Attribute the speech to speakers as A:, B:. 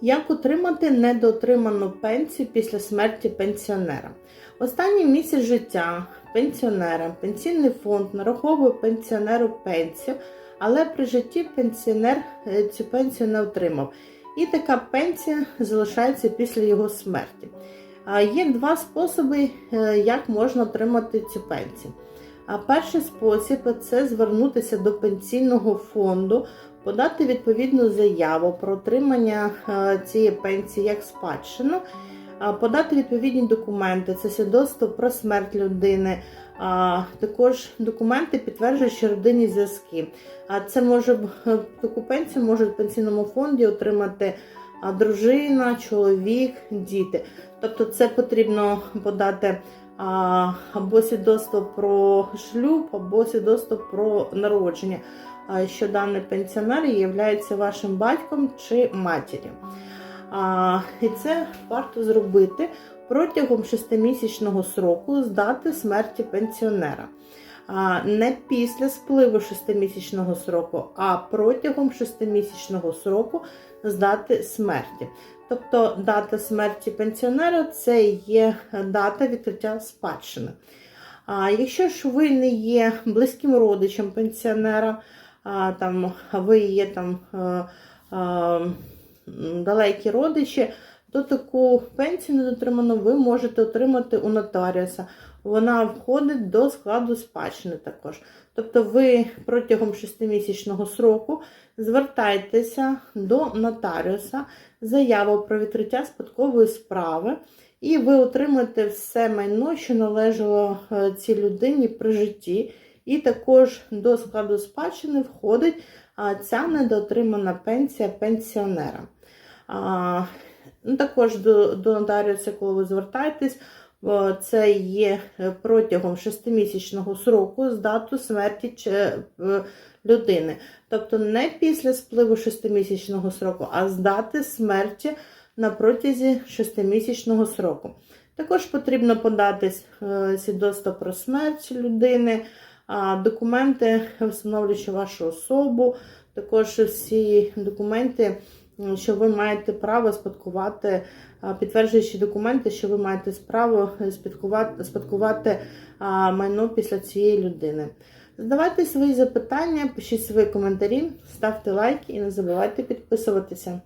A: Як отримати недоотриману пенсію після смерті пенсіонера? Останній місяць життя пенсіонера, пенсійний фонд нараховує пенсіонеру пенсію, але при житті пенсіонер е, цю пенсію не отримав. І така пенсія залишається після його смерті. Є два способи, е, як можна отримати цю пенсію. А перший спосіб це звернутися до пенсійного фонду, подати відповідну заяву про отримання е, цієї пенсії як спадщину, подати відповідні документи, це свідоцтво про смерть людини, а також документи, підтверджуючи родинні зв'язки. А це може е, таку пенсію можуть в пенсійному фонді отримати дружина, чоловік, діти. Тобто, це потрібно подати або свідоцтво про шлюб, або свідоцтво про народження, що даний пенсіонер є вашим батьком чи матір'ю. І це варто зробити протягом 6-місячного сроку з дати смерті пенсіонера. А, не після спливу шестимісячного сроку, а протягом шестимісячного сроку з дати смерті. Тобто дата смерті пенсіонера це є дата відкриття спадщини. А якщо ж ви не є близьким родичем пенсіонера, а, там, ви є там е, е, м, далекі родичі, то таку пенсію недотриману ви можете отримати у нотаріуса. Вона входить до складу спадщини також. Тобто ви протягом 6-місячного сроку звертайтеся до нотаріуса, заяву про відкриття спадкової справи, і ви отримаєте все майно, що належало е, цій людині при житті. І також до складу спадщини входить ця недоотримана пенсія пенсіонера. Ну, також до, до нотаріуса, коли ви звертаєтесь, це є е, протягом 6-місячного сроку з дату смерті е, людини. Тобто не після спливу 6-місячного сроку, а з дати смерті на протязі 6-місячного сроку. Також потрібно подати е, свідоцтво про смерть людини, документи, встановлюючи вашу особу, також всі документи, що ви маєте право спадкувати, а, підтверджуючи документи, що ви маєте право спадкувати, спадкувати майно після цієї людини. Задавайте свої запитання, пишіть свої коментарі, ставте лайки і не забувайте підписуватися.